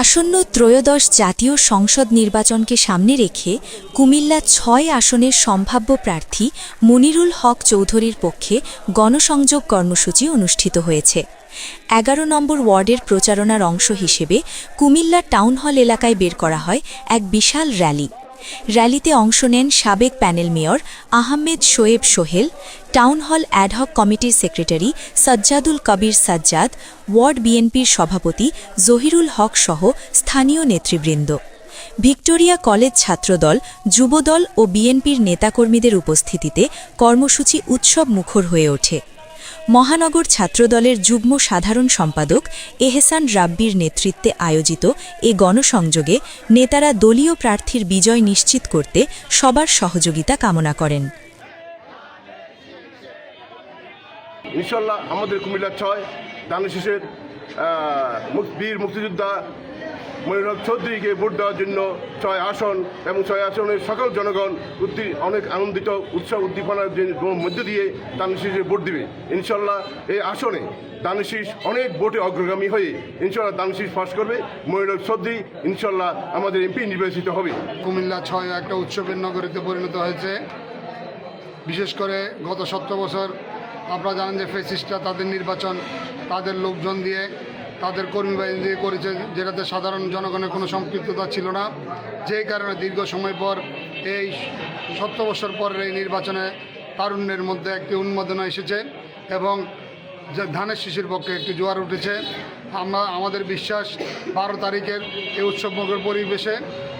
আসন্ন ত্রয়োদশ জাতীয় সংসদ নির্বাচনকে সামনে রেখে কুমিল্লা ছয় আসনের সম্ভাব্য প্রার্থী মনিরুল হক চৌধুরীর পক্ষে গণসংযোগ কর্মসূচি অনুষ্ঠিত হয়েছে। এগারো নম্বর ওয়ার্ডের প্রচারণার অংশ হিসেবে কুমিল্লা টাউন হল এলাকায় বের করা হয় এক বিশাল র্যালি। র্যালিতে অংশ নেন সাবেক panel mayor Ahmed Shoaib Sohel, town hall ad hoc কমিটির সেক্রেটারি সাজ্জাদুল কবির সাজ্জাদ, ওয়ার্ড বিএনপির সভাপতি জহিরুল হক সহ স্থানীয় নেতৃবৃন্দ। ভিক্টোরিয়া কলেজ ছাত্রদল, যুবদল ও বিএনপির নেতাকর্মীদের উপস্থিতিতে কর্মসূচি উৎসব মুখর হয়ে ওঠে। মহানগর ছাত্রদলের যুগ্ম সাধারণ সম্পাদক এহেসান রাব্বির নেতৃত্বে আয়োজিত এ গণসংযোগে নেতারা দলীয় প্রার্থীর বিজয় নিশ্চিত করতে সবার সহযোগিতা কামনা করেন। ইনশাল্লাহ আমাদের কুমিল্লা ছয় দানশিসের বীর মুক্তিযোদ্ধা মনির হক চৌধুরীকে ভোট দেওয়ার জন্য ছয় আসন এবং ছয় আসনের সকল জনগণ উদ্দি অনেক আনন্দিত, উৎসাহ উদ্দীপনার মধ্য দিয়ে দানশিসে ভোট দিবে। ইনশাল্লাহ এই আসনে দানশিস অনেক ভোটে অগ্রগামী হয়ে ইনশাল্লাহ দানশিস পাস করবে। মনির হক চৌধুরী ইনশাল্লাহ আমাদের এমপি নির্বাচিত হবে। কুমিল্লা ছয় একটা উৎসবের নগরীতে পরিণত হয়েছে। বিশেষ করে গত সতেরো বছর আপনারা জানেন যে ফেসিস্টরা তাদের নির্বাচন, তাদের লোকজন দিয়ে তাদের কর্মী বাহিনী দিয়ে করেছে, যেটাতে সাধারণ জনগণের কোনো সম্পৃক্ততা ছিল না। যেই কারণে দীর্ঘ সময় পর এই সত্তর বছর পরের এই নির্বাচনে তারুণ্যের মধ্যে একটি উন্মাদনা এসেছে এবং যে ধানের শিশির পক্ষে একটি জোয়ার উঠেছে। আমরা, আমাদের বিশ্বাস, বারো তারিখের এই উৎসবমুখের পরিবেশে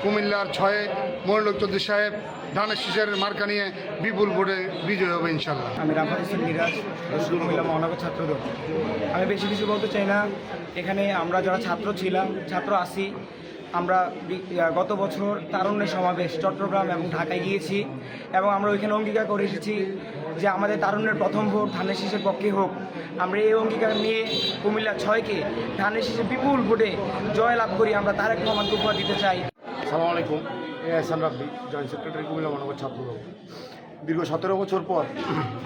কুমিল্লার ছয়ে মহিলক চৌধুরী সাহেব, ধানের শিশের মার্কা নিয়ে বিপুল ভোটে বিজয় হবে ইনশাল্লাহ। আমি রাফাত হোসেন মিরাজ কুমিল্লা মহানগর ছাত্রদল আমি বেশি কিছু বলতে চাই না। এখানে আমরা যারা ছাত্র ছিলাম, ছাত্র আসি আমরা গত বছর তারুণ্যের সমাবেশ চট্টগ্রাম এবং ঢাকায় গিয়েছি এবং আমরা ওইখানে অঙ্গীকার করে এসেছি যে আমাদের তারুণ্যের প্রথম ভোট ধানের শীষের পক্ষে হোক। আমরা এই অঙ্গীকার নিয়ে কুমিল্লা ছয়কে ধানের শীষে বিপুল ভোটে জয় লাভ করি। আমরা তার তারেক রহমানকে উপহার দিতে চাই। সালাম আলাইকুম। A Rabbi, joint secretary Cumilla Mahanagar Chhatra Dal. দীর্ঘ সতেরো বছর পর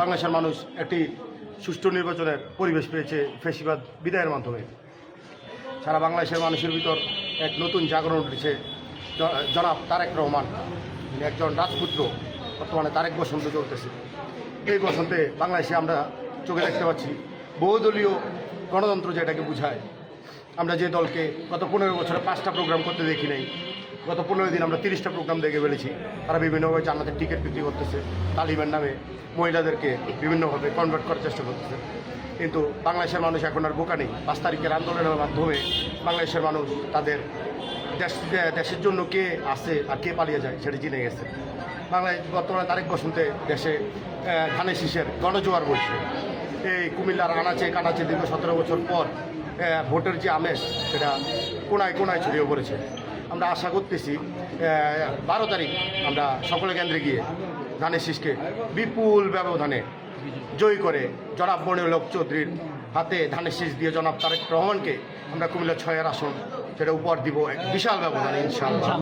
বাংলাদেশের মানুষ একটি সুষ্ঠু নির্বাচনের পরিবেশ পেয়েছে ফেসিবাদ বিদায়ের মাধ্যমে। সারা বাংলাদেশের মানুষের ভিতর এক নতুন জাগরণ উঠেছে জনাব তারেক রহমান। একজন রাজপুত্র, বর্তমানে তারেক বসন্ত চলতেছে। এই বসন্তে বাংলাদেশে আমরা চোখে দেখতে পাচ্ছি বহুদলীয় গণতন্ত্র যেটাকে বোঝায়। আমরা যে দলকে গত পনেরো বছরে পাঁচটা প্রোগ্রাম করতে দেখি নাই, গত পনেরো দিন আমরা তিরিশটা প্রোগ্রাম দেখে ফেলেছি। তারা বিভিন্নভাবে জান্নাতের টিকিট বিক্রি করতেছে তালিমের নামে মহিলাদেরকে বিভিন্নভাবে কনভার্ট করার চেষ্টা করতেছে। কিন্তু বাংলাদেশের মানুষ এখন আর বোকা নেই। পাঁচ তারিখের আন্দোলনের মাধ্যমে বাংলাদেশের মানুষ তাদের দেশ, দেশের জন্য কে আসে আর কে পালিয়ে যায় সেটা জেনে গেছে। বাংলাদেশ বর্তমানে তারেক বসন্তে দেশে ধানের শীষের গণজোয়ার বলছে এই কুমিল্লার আনাচে কানাচে দীর্ঘ সতেরো বছর পর ভোটের যে আমেজ, সেটা কোনায় কোনায় ছড়িয়ে পড়েছে। আমরা আশা করতেছি বারো তারিখ আমরা সকলে কেন্দ্রে গিয়ে ধানের শীষকে বিপুল ব্যবধানে জয়ী করে জনাব মনিউল লোক চৌধুরীর হাতে ধানের শীষ দিয়ে জনাব তারেক রহমানকে আমরা কুমিল্লা ছয়ের আসন, সেটা উপহার দিব এক বিশাল ব্যবধানে, ইনশাআল্লাহ।